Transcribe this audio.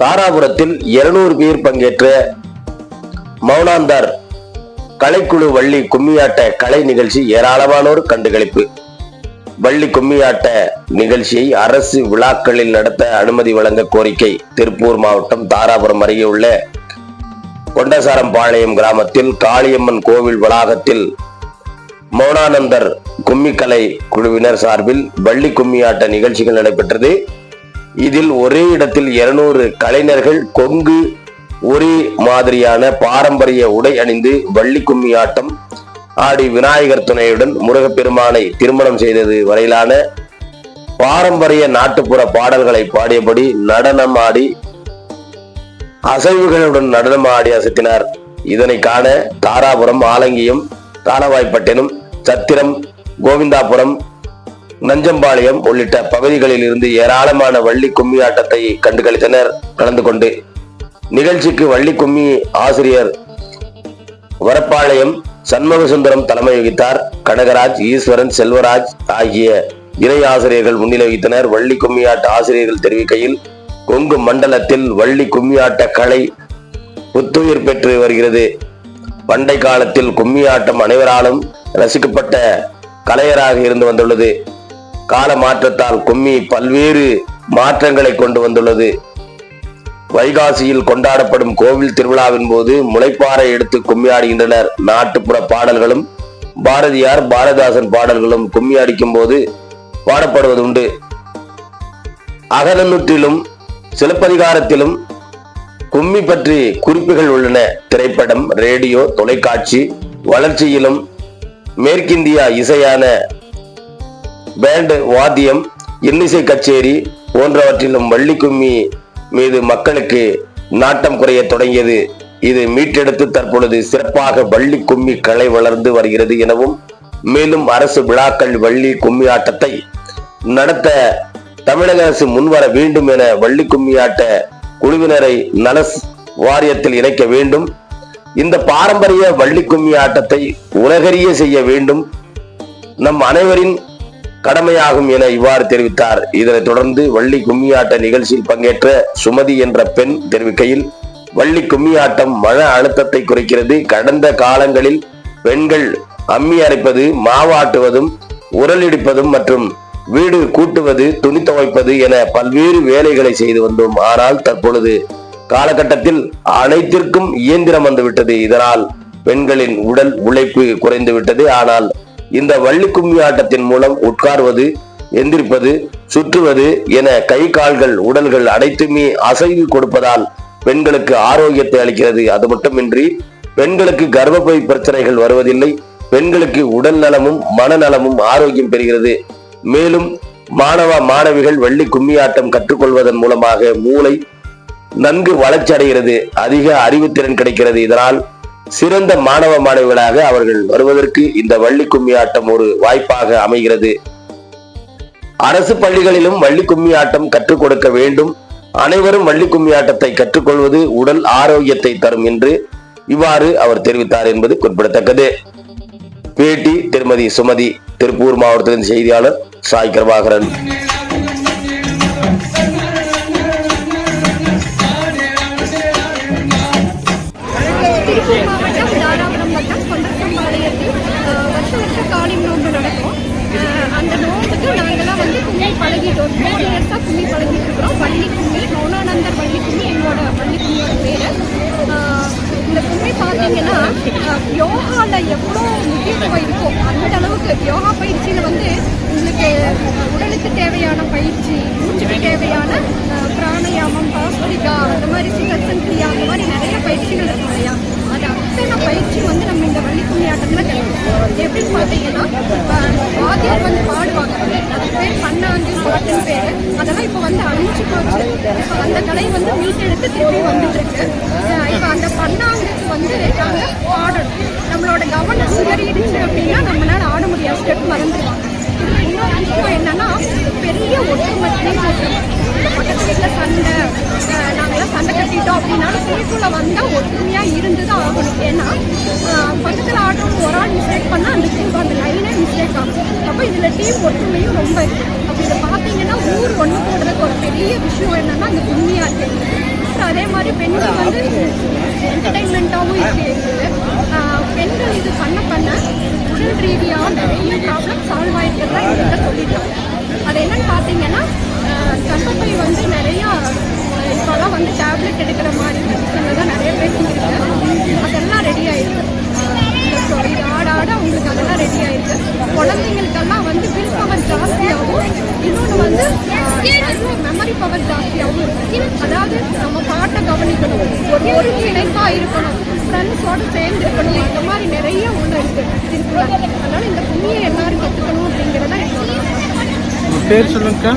தாராபுரத்தில் இருநூறு பேர் பங்கேற்ற மௌனாந்தார் கலைக்குழு வள்ளி கும்மியாட்ட கலை நிகழ்ச்சி ஏராளமானோர் கண்டுகளிப்பு. வள்ளி கும்மியாட்ட நிகழ்ச்சியை அரசு விழாக்களில் நடத்த அனுமதி வழங்க கோரிக்கை. திருப்பூர் மாவட்டம் தாராபுரம் அருகே உள்ள கொண்டசாரம்பாளையம் கிராமத்தில் காளியம்மன் கோவில் வளாகத்தில் மௌனானந்தர் கும்மிக்கலை குழுவினர் சார்பில் வள்ளி கும்மியாட்ட நிகழ்ச்சிகள் நடைபெற்றது. இதில் ஒரே இடத்தில் இருநூறு கலைஞர்கள் கொங்கு ஒரே மாதிரியான பாரம்பரிய உடை அணிந்து வள்ளி கும்மி ஆட்டம் ஆடி விநாயகர் துணையுடன் முருகப்பெருமானை திருமணம் செய்தது வரையிலான பாரம்பரிய நாட்டுப்புற பாடல்களை பாடியபடி நடனம் ஆடி அசைவுகளுடன் நடனம் ஆடி அசத்தினார். இதனை காண தாராபுரம் ஆலங்கியம் தாளவாய்ப்பட்டினம் சத்திரம் கோவிந்தாபுரம் நஞ்சம்பாளையம் உள்ளிட்ட பகுதிகளில் இருந்து ஏராளமான வள்ளி கும்மி ஆட்டத்தை கண்டுகளித்தனர். கலந்து கொண்டு நிகழ்ச்சிக்கு வள்ளி கும்மி ஆசிரியர் வரப்பாளையம் சண்முக சுந்தரம் தலைமை வகித்தார். கனகராஜ் ஈஸ்வரன் செல்வராஜ் ஆகிய இணை ஆசிரியர்கள் முன்னிலை வகித்தனர். வள்ளி கும்மியாட்ட ஆசிரியர்கள் தெரிவிக்கையில் கொங்கு மண்டலத்தில் வள்ளி கும்மியாட்ட கலை புத்துயிர் பெற்று வருகிறது. பண்டை காலத்தில் கும்மியாட்டம் அனைவராலும் ரசிக்கப்பட்ட கலையராக இருந்து வந்துள்ளது. கால மாற்றத்தால் கும்மி பல்வேறு மாற்றங்களை கொண்டு வந்துள்ளது. வைகாசியில் கொண்டாடப்படும் கோவில் திருவிழாவின் போது முளைப்பாறை எடுத்து கும்மியாடுகின்றனர். நாட்டுப்புற பாடல்களும் பாரதியார் பாரதிதாசன் பாடல்களும் கும்மி அடிக்கும் போது பாடப்படுவதுண்டு. அகலநூற்றிலும் சிலப்பதிகாரத்திலும் கும்மி பற்றி குறிப்புகள் உள்ளன. திரைப்படம் ரேடியோ தொலைக்காட்சி வளர்ச்சியிலும் மேற்கிந்தியா இசையான பேண்டு வாத்தியம் இன்னிசை கச்சேரி போன்றவற்றிலும் வள்ளி கும்மி மீது மக்களுக்கு நாட்டம் குறைய தொடங்கியது. இது மீட்டெடுத்து தற்பொழுது சிறப்பாக வள்ளி கும்மி கலை வளர்ந்து வருகிறது எனவும் மேலும் அரசு விழாக்கள் வள்ளி கும்மி ஆட்டத்தை நடத்த தமிழக அரசு முன்வர வேண்டும் என வள்ளி கும்மி ஆட்ட குழுவினரை நலஸ் வாரியத்தில் இணைக்க வேண்டும். இந்த பாரம்பரிய வள்ளி கும்மி ஆட்டத்தை உலகறிய செய்ய வேண்டும். நம் அனைவரின் கடமையாகும் என இவ்வாறு தெரிவித்தார். இதனைத் தொடர்ந்து வள்ளி கும்மியாட்ட நிகழ்ச்சியில் பங்கேற்ற சுமதி என்ற பெண் தெரிவிக்கையில் வள்ளி கும்மியாட்டம் மன அழுத்தத்தை குறைக்கிறது. கடந்த காலங்களில் பெண்கள் அம்மி அரைப்பது மாவாட்டுவதும் உரலிடிப்பதும் மற்றும் வீடு கூட்டுவது துணி துவைப்பது என பல்வேறு வேலைகளை செய்து வந்தோம். ஆனால் தற்பொழுது காலகட்டத்தில் அனைத்திற்கும் இயந்திரம் வந்துவிட்டது. இதனால் பெண்களின் உடல் உழைப்பு குறைந்து விட்டது ஆனால் இந்த வள்ளி கும்மி ஆட்டத்தின் மூலம் உட்கார்வது எந்திரிப்பது சுற்றுவது என கை கால்கள் உடல்கள் அனைத்துமே அசைவு கொடுப்பதால் பெண்களுக்கு ஆரோக்கியத்தை அளிக்கிறது. அது மட்டுமின்றி பெண்களுக்கு கர்ப்பப்பை பிரச்சனைகள் வருவதில்லை. பெண்களுக்கு உடல் நலமும் மனநலமும் ஆரோக்கியம் பெறுகிறது. மேலும் மாணவ மாணவிகள் வள்ளி கும்மியாட்டம் கற்றுக்கொள்வதன் மூலமாக மூளை நன்கு வளர்ச்சி அடைகிறது அதிக அறிவுத்திறன் கிடைக்கிறது. இதனால் சிறந்த மாணவ மாணவிகளாக அவர்கள் வருவதற்கு இந்த வள்ளி கும்மி ஆட்டம் ஒரு வாய்ப்பாக அமைகிறது. அரசு பள்ளிகளிலும் வள்ளி கும்மி ஆட்டம் கற்றுக் கொடுக்க வேண்டும். அனைவரும் வள்ளி கும்மி ஆட்டத்தை கற்றுக்கொள்வது உடல் ஆரோக்கியத்தை தரும் என்று இவ்வாறு அவர் தெரிவித்தார் என்பது குறிப்பிடத்தக்கது. பேட்டி திருமதி சுமதி திருப்பூர் மாவட்டத்தின் செய்தியாளர் சாய் கிருபாகரன். வருஷ வருஷம் காளி நோன்பு நடக்கும். அந்த நோன்புக்கு நாங்கள்லாம் வந்து கும்மி பழகிட்டோம். ஃபோர் இயர்ஸாக கும்மி பழகிட்டு இருக்கிறோம். வள்ளி கும்மி மௌனானந்தர் வள்ளி கும்மி எங்களோட வள்ளி கும்மியோட பேர். இந்த கும்மி பார்த்தீங்கன்னா யோகாவில் எவ்வளோ முக்கியத்துவம் இருக்கும் அந்த அளவுக்கு யோகா பயிற்சியில் வந்து உங்களுக்கு உடலுக்கு தேவையான பயிற்சி மூச்சுக்கு தேவையான பிராணயாமம் பிராணாயாமம் பாஸ்திகா அந்த மாதிரி சுதர்சன் கிரியா அந்த மாதிரி நிறைய பயிற்சிகள் இருக்கு இல்லையா அது அத்தனை பயிற்சி வந்து நம்ம இந்த வள்ளி கும்மி ஆட்டத்தில் கிடைக்கும் எப்படின்னு பார்த்தீங்கன்னா அஹ், வாத்தியார் வந்து பாடுவாங்க அது பேர் பண்ணாங்கு பேரு. அதெல்லாம் இப்போ வந்து அழிஞ்சு போச்சு. இப்போ அந்த கலை வந்து மீட்டெடுத்து திருப்பி வந்துட்டு இருக்கு. அஹ், இப்போ அந்த பண்ணாங்குக்கு வந்து நாங்கள் பாடணும். நம்மளோட கவனம் சிதறிடுச்சு பொறுமையாக இருந்து தான் ஆகணும். ஏன்னா பக்கத்தில் ஆடுறவங்க ஒரு ஆள் மிஸ்டேக் பண்ணால் அந்த டீம் அந்த லைனே மிஸ்டேக் ஆகும். அப்போ இதில் டீம் ஒற்றுமையும் ரொம்ப இருக்குது அப்போ இதை பார்த்தீங்கன்னா ஊர் ஒன்று போடுறதுக்கு ஒரு பெரிய விஷயம் என்னென்னா அந்த உண்மையாக இருக்குது அப்புறம் அதே மாதிரி பெண்கள் வந்து என்டர்டைன்மெண்ட்டாகவும் இருக்குது பெண்கள் இது பண்ண பண்ண உடல் ரீதியாக நிறைய ப்ராப்ளம் சால்வ் ஆகிட்டு தான் ஒருங்கிணைப்பா இருக்கணும் ஃப்ரெண்ட்ஸோட சேர்ந்து இருக்கணும் இந்த மாதிரி நிறைய ஒன்று இருக்கு. அதனால இந்த கும்மியை எல்லாரும் கத்துக்கணும் அப்படிங்கிறதா பேர் சொல்லுங்க